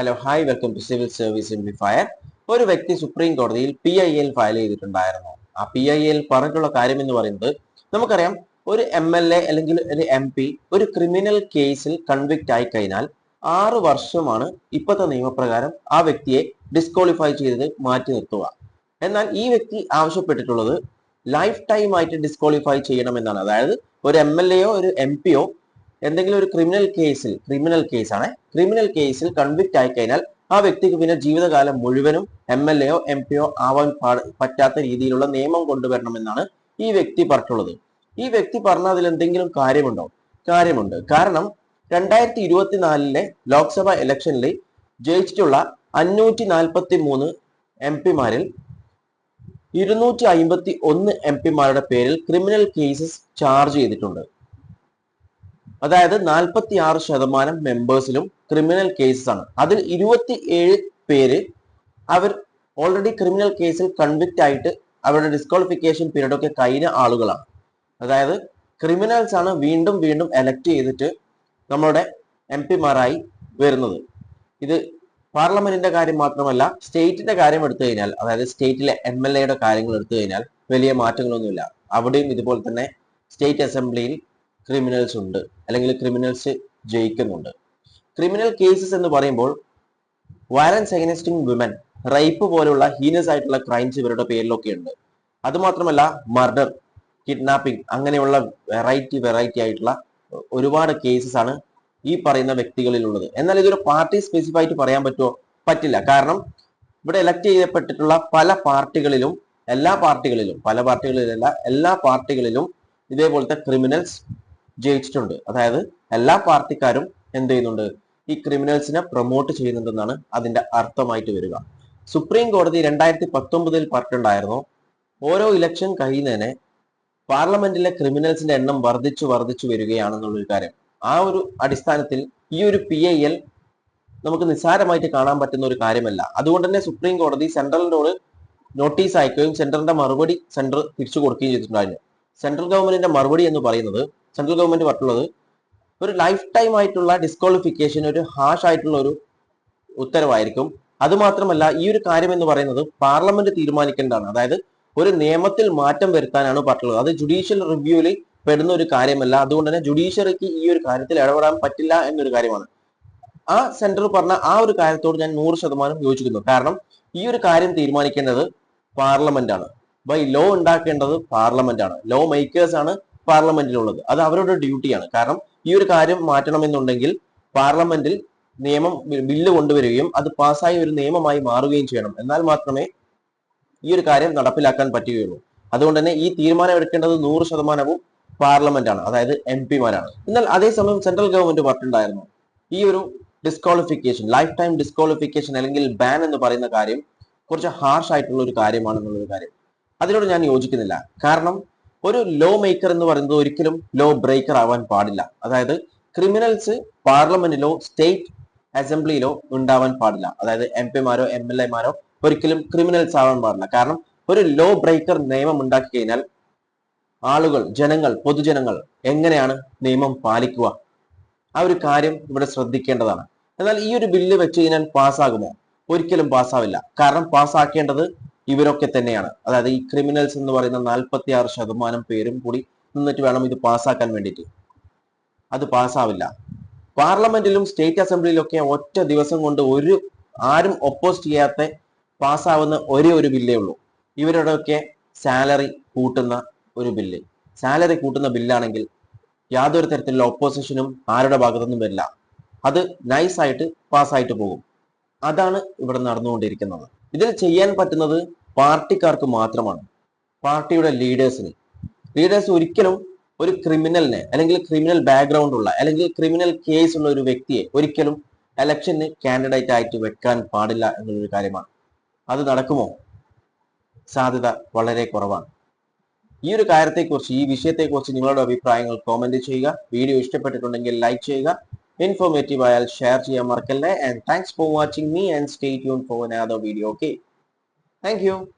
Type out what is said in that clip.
Hello hi welcome to civil service simplifier ഒരു വ്യക്തി supreme കോടതിയിൽ പി ഐ എൽ ഫയൽ ചെയ്തിട്ടുണ്ടായിരുന്നു. ആ പി ഐ എൽ പറഞ്ഞിട്ടുള്ള കാര്യം എന്ന് പറയുന്നത് നമുക്കറിയാം ഒരു എം എൽ എ അല്ലെങ്കിൽ ഒരു എം പി ഒരു ക്രിമിനൽ കേസിൽ കൺവിക്റ്റ് ആയി കഴിഞ്ഞാൽ ആറ് വർഷമാണ് ഇപ്പോഴത്തെ നിയമപ്രകാരം ആ വ്യക്തിയെ ഡിസ്ക്വാളിഫൈ ചെയ്തത് മാറ്റി നിർത്തുക. എന്നാൽ ഈ വ്യക്തി ആവശ്യപ്പെട്ടിട്ടുള്ളത് ലൈഫ് ടൈം ആയിട്ട് ഡിസ്ക്വാളിഫൈ ചെയ്യണം എന്നാണ് അതായത് ഒരു എം എൽ എയോ ഒരു എം പിയോ എന്തെങ്കിലും ഒരു ക്രിമിനൽ കേസിൽ ക്രിമിനൽ കേസാണ് ക്രിമിനൽ കേസിൽ കൺവിക്റ്റ് ആയി കഴിഞ്ഞാൽ ആ വ്യക്തിക്ക് പിന്നെ ജീവിതകാലം മുഴുവനും എം എൽ എയോ എം പിയോ ആവാൻ പറ്റാത്ത രീതിയിലുള്ള നിയമം കൊണ്ടുവരണമെന്നാണ് ഈ വ്യക്തി പറഞ്ഞിട്ടുള്ളത്. ഈ വ്യക്തി പറഞ്ഞ അതിൽ എന്തെങ്കിലും കാര്യമുണ്ടോ? കാര്യമുണ്ട്. കാരണം രണ്ടായിരത്തി ഇരുപത്തിനാലിലെ ലോക്സഭാ ഇലക്ഷനിൽ ജയിച്ചിട്ടുള്ള അഞ്ഞൂറ്റി നാൽപ്പത്തി മൂന്ന് എം പിമാരിൽ ഇരുന്നൂറ്റി അമ്പത്തി ഒന്ന് എം പിമാരുടെ പേരിൽ ക്രിമിനൽ കേസസ് ചാർജ് ചെയ്തിട്ടുണ്ട്. അതായത് നാൽപ്പത്തി ആറ് ശതമാനം മെമ്പേഴ്സിലും ക്രിമിനൽ കേസസ് ആണ്. അതിൽ ഇരുപത്തി ഏഴ് പേര് അവർ ഓൾറെഡി ക്രിമിനൽ കേസിൽ കൺവിക്റ്റ് ആയിട്ട് അവരുടെ ഡിസ്ക്വാളിഫിക്കേഷൻ പീരീഡ് ഒക്കെ കഴിഞ്ഞ ആളുകളാണ്. അതായത് ക്രിമിനൽസ് ആണ് വീണ്ടും വീണ്ടും എലക്ട് ചെയ്തിട്ട് നമ്മുടെ എം പിമാരായി വരുന്നത്. ഇത് പാർലമെന്റിന്റെ കാര്യം മാത്രമല്ല സ്റ്റേറ്റിന്റെ കാര്യം എടുത്തു കഴിഞ്ഞാൽ അതായത് സ്റ്റേറ്റിലെ എം എൽ എയുടെ കാര്യങ്ങൾ എടുത്തു കഴിഞ്ഞാൽ വലിയ മാറ്റങ്ങളൊന്നുമില്ല. അവിടെയും ഇതുപോലെ തന്നെ സ്റ്റേറ്റ് അസംബ്ലിയിൽ ക്രിമിനൽസ് ഉണ്ട്. അല്ലെങ്കിൽ ക്രിമിനൽസ് ജയിക്കുന്നുണ്ട്. ക്രിമിനൽ കേസസ് എന്ന് പറയുമ്പോൾ വയലൻസ് അഗൈൻസ്റ്റിംഗ് വിമൻ റേപ്പ് പോലുള്ള ഹീനസ് ആയിട്ടുള്ള ക്രൈംസ് ഇവരുടെ പേരിലൊക്കെ ഉണ്ട്. അതുമാത്രമല്ല മർഡർ കിഡ്നാപ്പിംഗ് അങ്ങനെയുള്ള വെറൈറ്റി വെറൈറ്റി ആയിട്ടുള്ള ഒരുപാട് കേസസ് ആണ് ഈ പറയുന്ന വ്യക്തികളിലുള്ളത്. എന്നാൽ ഇതൊരു പാർട്ടി സ്പെസിഫൈ ആയിട്ട് പറയാൻ പറ്റുമോ പറ്റില്ല. കാരണം ഇവിടെ ഇലക്ട് ചെയ്യപ്പെട്ടിട്ടുള്ള പല പാർട്ടികളിലും എല്ലാ പാർട്ടികളിലും പല പാർട്ടികളിലല്ല എല്ലാ പാർട്ടികളിലും ഇതേപോലത്തെ ക്രിമിനൽസ് ജയിച്ചിട്ടുണ്ട്. അതായത് എല്ലാ പാർട്ടിക്കാരും എന്ത് ചെയ്യുന്നുണ്ട്? ഈ ക്രിമിനൽസിനെ പ്രൊമോട്ട് ചെയ്യുന്നുണ്ടെന്നാണ് അതിന്റെ അർത്ഥമായിട്ട് വരിക. സുപ്രീം കോടതി രണ്ടായിരത്തി പത്തൊമ്പതിൽ പറഞ്ഞിട്ടുണ്ടായിരുന്നു ഓരോ ഇലക്ഷൻ കഴിയുന്നതിനെ പാർലമെന്റിലെ ക്രിമിനൽസിന്റെ എണ്ണം വർദ്ധിച്ചു വർദ്ധിച്ചു വരികയാണെന്നുള്ളൊരു കാര്യം. ആ ഒരു അടിസ്ഥാനത്തിൽ ഈ ഒരു പി ഐ എൽ നമുക്ക് നിസ്സാരമായിട്ട് കാണാൻ പറ്റുന്ന ഒരു കാര്യമല്ല. അതുകൊണ്ട് തന്നെ സുപ്രീം കോടതി സെൻട്രലിനോട് നോട്ടീസ് അയക്കുകയും സെൻട്രലിന്റെ മറുപടി സെൻട്രൽ തിരിച്ചു കൊടുക്കുകയും ചെയ്തിട്ടുണ്ടായിരുന്നു. സെൻട്രൽ ഗവൺമെന്റിന്റെ മറുപടി എന്ന് പറയുന്നത് സെൻട്രൽ ഗവൺമെന്റ് പറഞ്ഞിട്ടുള്ളത് ഒരു ലൈഫ് ടൈം ആയിട്ടുള്ള ഡിസ്ക്വാളിഫിക്കേഷൻ ഒരു ഹാഷ് ആയിട്ടുള്ള ഒരു ഉത്തരവായിരിക്കും. അതുമാത്രമല്ല ഈ ഒരു കാര്യം എന്ന് പറയുന്നത് പാർലമെന്റ് തീരുമാനിക്കേണ്ടതാണ്. അതായത് ഒരു നിയമത്തിൽ മാറ്റം വരുത്താനാണ് പറഞ്ഞുള്ളത് അത് ജുഡീഷ്യൽ റിവ്യൂവിൽ പെടുന്ന ഒരു കാര്യമല്ല. അതുകൊണ്ട് തന്നെ ജുഡീഷ്യറിക്ക് ഈ ഒരു കാര്യത്തിൽ ഇടപെടാൻ പറ്റില്ല എന്നൊരു കാര്യമാണ്. ആ സെന്റർ പറഞ്ഞ ആ ഒരു കാര്യത്തോട് ഞാൻ നൂറ് ശതമാനം യോജിക്കുന്നു. കാരണം ഈ ഒരു കാര്യം തീരുമാനിക്കേണ്ടത് പാർലമെന്റ് ആണ്. ബൈ ലോ ഉണ്ടാക്കേണ്ടത് പാർലമെന്റ് ആണ്. ലോ മേക്കേഴ്സ് ആണ്. പാർലമെന്റിലുള്ളത് അത് അവരുടെ ഡ്യൂട്ടിയാണ്. കാരണം ഈ ഒരു കാര്യം മാറ്റണമെന്നുണ്ടെങ്കിൽ പാർലമെന്റിൽ നിയമം ബില്ല് കൊണ്ടുവരികയും അത് പാസ്സായ ഒരു നിയമമായി മാറുകയും ചെയ്യണം. എന്നാൽ മാത്രമേ ഈ ഒരു കാര്യം നടപ്പിലാക്കാൻ പറ്റുകയുള്ളൂ. അതുകൊണ്ട് തന്നെ ഈ തീരുമാനം എടുക്കേണ്ടത് നൂറ് ശതമാനവും പാർലമെന്റ് ആണ് അതായത് എം പിമാരാണ്. എന്നാൽ അതേസമയം സെൻട്രൽ ഗവൺമെന്റ് പറഞ്ഞിട്ടുണ്ടായിരുന്നു. ഈ ഒരു ഡിസ്ക്വാളിഫിക്കേഷൻ ലൈഫ് ടൈം ഡിസ്ക്വാളിഫിക്കേഷൻ അല്ലെങ്കിൽ ബാൻ എന്ന് പറയുന്ന കാര്യം കുറച്ച് ഹാർഷ് ആയിട്ടുള്ള ഒരു കാര്യമാണെന്നുള്ള ഒരു കാര്യം. അതിനോട് ഞാൻ യോജിക്കുന്നില്ല. കാരണം ഒരു ലോ മേക്കർ എന്ന് പറയുന്നത് ഒരിക്കലും ലോ ബ്രേക്കർ ആവാൻ പാടില്ല. അതായത് ക്രിമിനൽസ് പാർലമെന്റിലോ സ്റ്റേറ്റ് അസംബ്ലിയിലോ ഉണ്ടാവാൻ പാടില്ല. അതായത് എം പിമാരോ എം എൽ എമാരോ ഒരിക്കലും ക്രിമിനൽസ് ആവാൻ പാടില്ല. കാരണം ഒരു ലോ ബ്രേക്കർ നിയമം ഉണ്ടാക്കി കഴിഞ്ഞാൽ ആളുകൾ ജനങ്ങൾ പൊതുജനങ്ങൾ എങ്ങനെയാണ് നിയമം പാലിക്കുക? ആ ഒരു കാര്യം ഇവിടെ ശ്രദ്ധിക്കേണ്ടതാണ്. എന്നാൽ ഈ ഒരു ബില്ല് വെച്ച് കഴിഞ്ഞാൽ പാസ്സാകുമോ ഒരിക്കലും പാസ്സാവില്ല കാരണം പാസ്സാക്കേണ്ടത് ഇവരൊക്കെ തന്നെയാണ്. അതായത് ഈ ക്രിമിനൽസ് എന്ന് പറയുന്ന നാൽപ്പത്തി ആറ് ശതമാനം പേരും കൂടി നിന്നിട്ട് വേണം ഇത് പാസ്സാക്കാൻ വേണ്ടിയിട്ട്. അത് പാസ്സാവില്ല. പാർലമെന്റിലും സ്റ്റേറ്റ് അസംബ്ലിയിലൊക്കെ ഒറ്റ ദിവസം കൊണ്ട് ഒരു ആരും ഒപ്പോസ് ചെയ്യാത്ത പാസ്സാവുന്ന ഒരേ ഒരു ബില്ലേ ഉള്ളൂ. ഇവരുടെയൊക്കെ സാലറി കൂട്ടുന്ന ഒരു ബില്ല്. സാലറി കൂട്ടുന്ന ബില്ലാണെങ്കിൽ യാതൊരു തരത്തിലുള്ള ഓപ്പോസിഷനും ആരുടെ ഭാഗത്തുനിന്നും വരില്ല. അത് നൈസായിട്ട് പാസ്സായിട്ട് പോകും. അതാണ് ഇവിടെ നടന്നുകൊണ്ടിരിക്കുന്നത്. ഇതിൽ ചെയ്യാൻ പറ്റുന്നത് പാർട്ടിക്കാർക്ക് മാത്രമാണ്. പാർട്ടിയുടെ ലീഡേഴ്സിന്. ലീഡേഴ്സ് ഒരിക്കലും ഒരു ക്രിമിനലിനെ അല്ലെങ്കിൽ ക്രിമിനൽ ബാക്ക്ഗ്രൗണ്ട് ഉള്ള അല്ലെങ്കിൽ ക്രിമിനൽ കേസ് ഉള്ള ഒരു വ്യക്തിയെ ഒരിക്കലും ഇലക്ഷന് കാൻഡിഡേറ്റ് ആയിട്ട് വെക്കാൻ പാടില്ല എന്നുള്ളൊരു കാര്യമാണ്. അത് നടക്കുമോ? സാധ്യത വളരെ കുറവാണ്. ഈ ഒരു കാര്യത്തെക്കുറിച്ച് ഈ വിഷയത്തെക്കുറിച്ച് നിങ്ങളുടെ അഭിപ്രായങ്ങൾ കോമെന്റ് ചെയ്യുക. വീഡിയോ ഇഷ്ടപ്പെട്ടിട്ടുണ്ടെങ്കിൽ ലൈക്ക് ചെയ്യുക. ഇൻഫോർമേറ്റീവ് ആയാൽ ഷെയർ ചെയ്യാൻ മറക്കല്ലേ. And thanks for watching me and stay tune for another video okay Thank you.